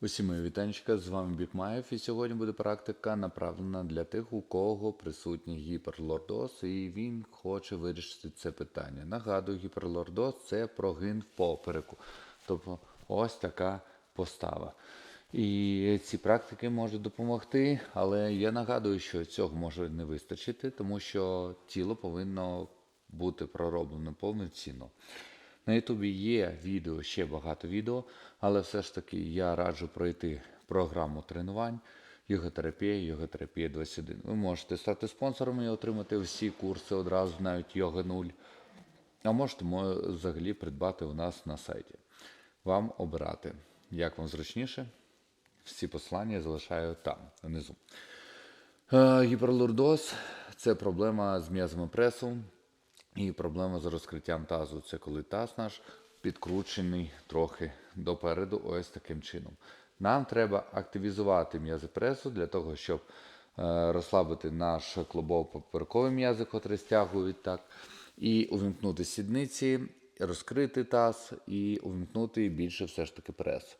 Усім мої вітанчика, з вами Бікмаєв, і сьогодні буде практика направлена для тих, у кого присутній гіперлордоз, і він хоче вирішити це питання. Нагадую, гіперлордоз це прогин в попереку. Тобто ось така постава. І ці практики можуть допомогти, але я нагадую, що цього може не вистачити, тому що тіло повинно бути пророблено повноцінно. На Ютубі є відео, ще багато відео, але все ж таки я раджу пройти програму тренувань йога-терапія, йога-терапія 21. Ви можете стати спонсором і отримати всі курси одразу, навіть йога 0. А можете взагалі придбати у нас на сайті. Вам обирати, як вам зручніше. Всі послання залишаю там, внизу. Е, Гіперлордоз це проблема з м'язами пресу і проблема з розкриттям тазу. Це коли таз наш підкручений трохи допереду, ось таким чином. Нам треба активізувати м'язи пресу для того, щоб е, розслабити наш клубово-поперековий м'язи, котрий стягують так, і увімкнути сідниці, розкрити таз і увімкнути більше все ж таки прес.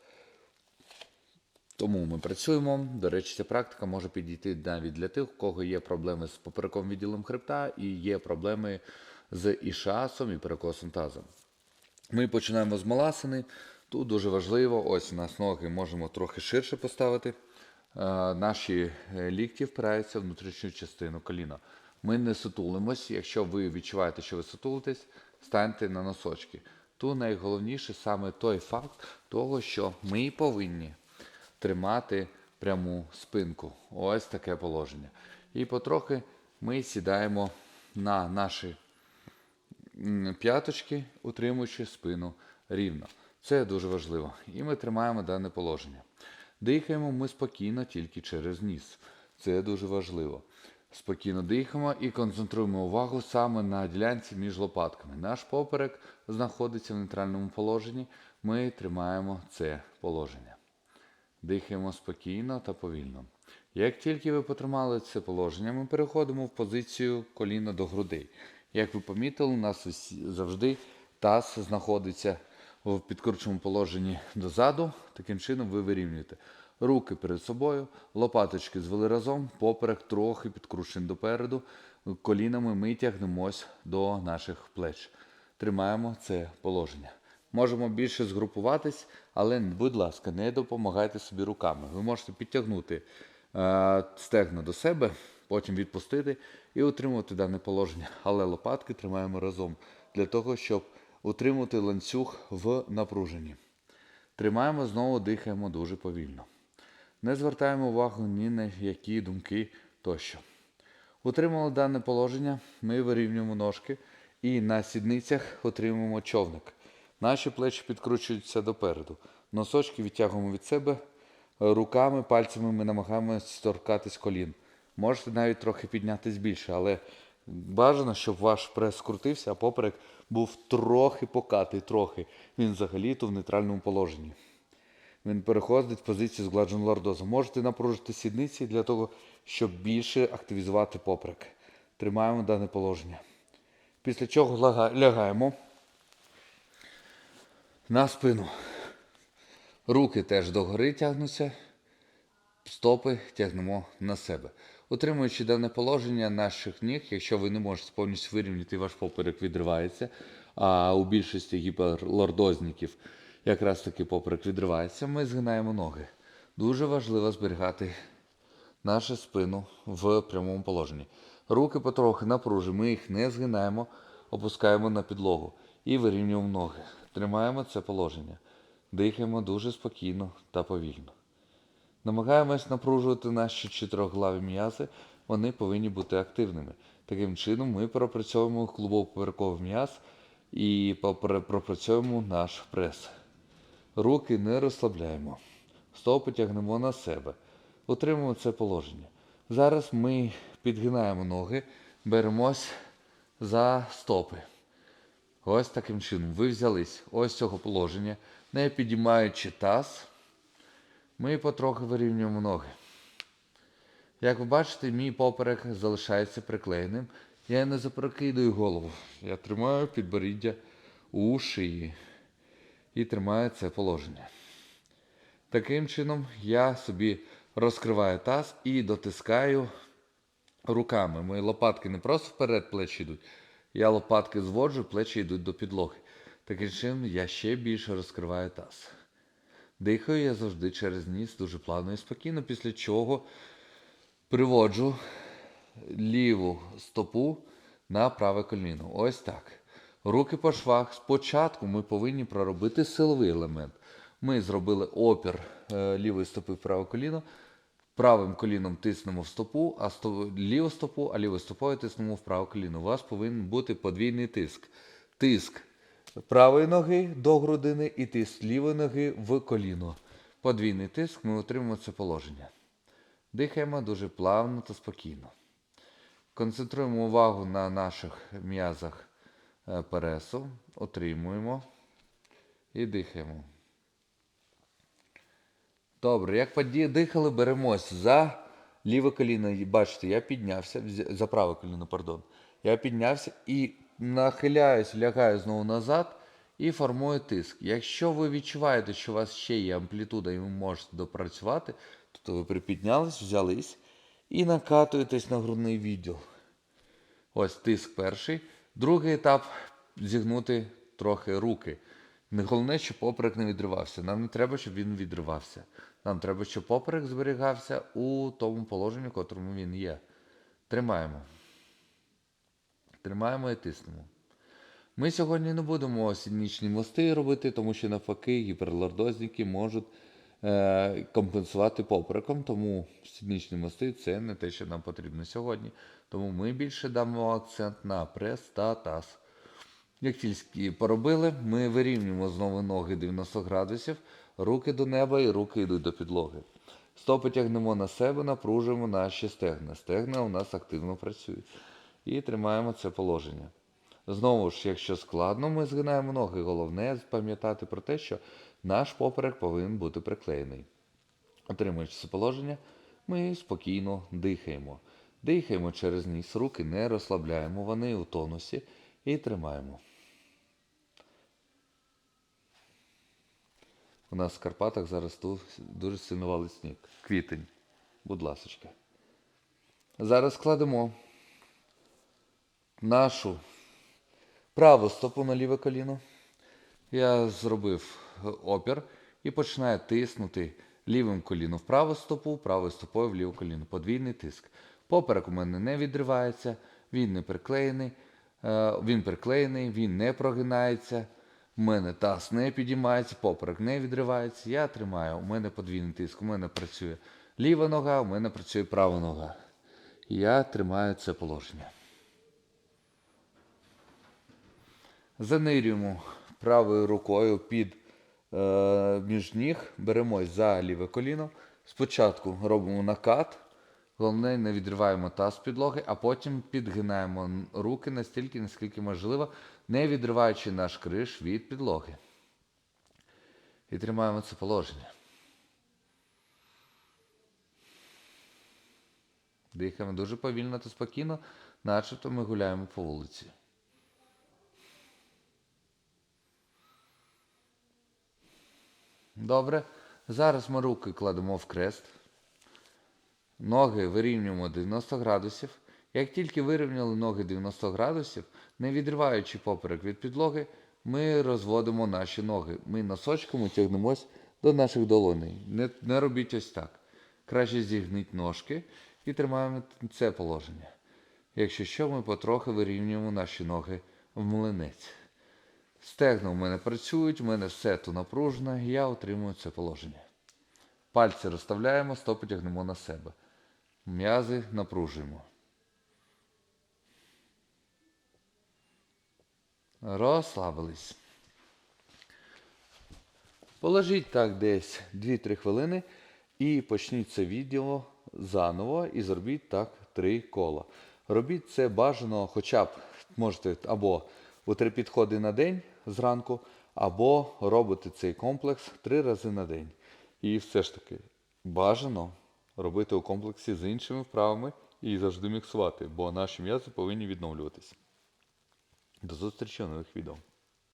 Тому ми працюємо. До речі, ця практика може підійти навіть для тих, у кого є проблеми з поперековим відділом хребта і є проблеми з ішасом і перекосом таза. Ми починаємо з маласини. Тут дуже важливо, ось у нас ноги можемо трохи ширше поставити. Е, Наші е, лікті впираються в внутрішню частину коліна. Ми не сутулимось. Якщо ви відчуваєте, що ви сутулитесь, станьте на носочки. Тут найголовніше саме той факт того, що ми повинні тримати пряму спинку. Ось таке положення. І потрохи ми сідаємо на наші п'яточки, утримуючи спину рівно. Це дуже важливо. І ми тримаємо дане положення. Дихаємо ми спокійно тільки через ніс. Це дуже важливо. Спокійно дихаємо і концентруємо увагу саме на ділянці між лопатками. Наш поперек знаходиться в нейтральному положенні. Ми тримаємо це положення. Дихаємо спокійно та повільно. Як тільки ви потримали це положення, ми переходимо в позицію коліна до грудей. Як ви помітили, у нас завжди таз знаходиться в підкрученому положенні дозаду. Таким чином ви вирівнюєте руки перед собою, лопаточки звели разом, поперек трохи підкручений допереду. Колінами ми тягнемось до наших плеч. Тримаємо це положення. Можемо більше згрупуватись, але, будь ласка, не допомагайте собі руками. Ви можете підтягнути стегна до себе, потім відпустити і утримувати дане положення. Але лопатки тримаємо разом для того, щоб утримувати ланцюг в напруженні. Тримаємо, знову дихаємо дуже повільно. Не звертаємо увагу ні на які думки тощо. Утримали дане положення, ми вирівнюємо ножки і на сідницях отримуємо човник. Наші плечі підкручуються допереду. Носочки відтягуємо від себе. Руками, пальцями ми намагаємося торкатись колін. Можете навіть трохи піднятись більше, але бажано, щоб ваш прес скрутився, а поперек був трохи покатий, трохи. Він взагалі-то в нейтральному положенні. Він переходить в позицію згладженого лордозу. Можете напружити сідниці для того, щоб більше активізувати поперек. Тримаємо дане положення. Після чого лягаємо на спину. Руки теж догори тягнуться, стопи тягнемо на себе. Утримуючи дане положення наших ніг, якщо ви не можете повністю вирівняти, ваш поперек відривається, а у більшості гіперлордозників якраз таки поперек відривається, ми згинаємо ноги. Дуже важливо зберігати нашу спину в прямому положенні. Руки потрохи напружуємо, ми їх не згинаємо, опускаємо на підлогу і вирівнюємо ноги. Тримаємо це положення. Дихаємо дуже спокійно та повільно. Намагаємось напружувати наші чотирьохглаві м'язи, вони повинні бути активними. Таким чином ми пропрацьовуємо клубово-поперековий м'яз і пропрацьовуємо наш прес. Руки не розслабляємо. Стопи тягнемо на себе. Утримуємо це положення. Зараз ми підгинаємо ноги, беремось за стопи. Ось таким чином. Ви взялись ось цього положення, не підіймаючи таз, ми потрохи вирівнюємо ноги. Як ви бачите, мій поперек залишається приклеєним. Я не запрокидую голову. Я тримаю підборіддя у шиї і тримаю це положення. Таким чином я собі розкриваю таз і дотискаю руками. Мої лопатки не просто вперед плечі йдуть. Я лопатки зводжу, плечі йдуть до підлоги. Таким чином я ще більше розкриваю таз. Дихаю я завжди через ніс дуже плавно і спокійно, після чого приводжу ліву стопу на праве коліно. Ось так. Руки по швах. Спочатку ми повинні проробити силовий елемент. Ми зробили опір е, лівої стопи в праве коліно. Правим коліном тиснемо в стопу, а сто... ліву стопу, а лівою стопою тиснемо в праве коліно. У вас повинен бути подвійний тиск. Тиск правої ноги до грудини і тиск лівої ноги в коліно. Подвійний тиск, ми отримуємо це положення. Дихаємо дуже плавно та спокійно. Концентруємо увагу на наших м'язах е, пересу, отримуємо і дихаємо. Добре, як поді- дихали, беремось за ліве коліно. Бачите, я піднявся, за праве коліно, пардон. Я піднявся і нахиляюсь, лягаю знову назад і формую тиск. Якщо ви відчуваєте, що у вас ще є амплітуда і ви можете допрацювати, тобто ви припіднялись, взялись і накатуєтесь на грудний відділ. Ось тиск перший. Другий етап зігнути трохи руки. Не головне, щоб поперек не відривався. Нам не треба, щоб він відривався. Нам треба, щоб поперек зберігався у тому положенні, в котрому він є. Тримаємо. Тримаємо і тиснемо. Ми сьогодні не будемо сіднічні мости робити, тому що навпаки гіперлордозники можуть е, компенсувати попереком, тому сіднічні мости це не те, що нам потрібно сьогодні. Тому ми більше дамо акцент на прес та таз. Як тільки поробили, ми вирівнюємо знову ноги 90 градусів, руки до неба і руки йдуть до підлоги. Стопи тягнемо на себе, напружуємо наші стегна. Стегна у нас активно працюють. І тримаємо це положення. Знову ж, якщо складно, ми згинаємо ноги. Головне пам'ятати про те, що наш поперек повинен бути приклеєний. Отримуючи це положення, ми спокійно дихаємо. Дихаємо через ніс, руки не розслабляємо, вони у тонусі і тримаємо. У нас в Карпатах зараз тут дуже сильно сніг. Квітень. Будь ласочка. Зараз кладемо нашу праву стопу на ліве коліно. Я зробив опір і починаю тиснути лівим коліном в праву стопу, правою стопою в ліве коліно. Подвійний тиск. Поперек у мене не відривається, він не приклеєний, е, він приклеєний, він не прогинається. У мене таз не підіймається, поперек не відривається. Я тримаю, у мене подвійний тиск, у мене працює ліва нога, у мене працює права нога. Я тримаю це положення. Занирюємо правою рукою під е, між ніг, беремось за ліве коліно. Спочатку робимо накат, головне не відриваємо таз підлоги, а потім підгинаємо руки настільки, наскільки можливо, не відриваючи наш криш від підлоги. І тримаємо це положення. Дихаємо дуже повільно та спокійно, начебто ми гуляємо по вулиці. Добре. Зараз ми руки кладемо в крест. Ноги вирівнюємо 90 градусів. Як тільки вирівняли ноги 90 градусів, не відриваючи поперек від підлоги, ми розводимо наші ноги. Ми носочками тягнемось до наших долоней. Не, не робіть ось так. Краще зігніть ножки і тримаємо це положення. Якщо що, ми потрохи вирівнюємо наші ноги в млинець. Стегна у мене працюють, у мене все тут напружено, я отримую це положення. Пальці розставляємо, стопи тягнемо на себе. М'язи напружуємо. Розслабились. Положіть так десь 2-3 хвилини і почніть це відео заново і зробіть так 3 кола. Робіть це бажано хоча б можете або у 3 підходи на день зранку, або робити цей комплекс 3 рази на день. І все ж таки бажано робити у комплексі з іншими вправами і завжди міксувати, бо наші м'язи повинні відновлюватись. До зустрічі у нових відео.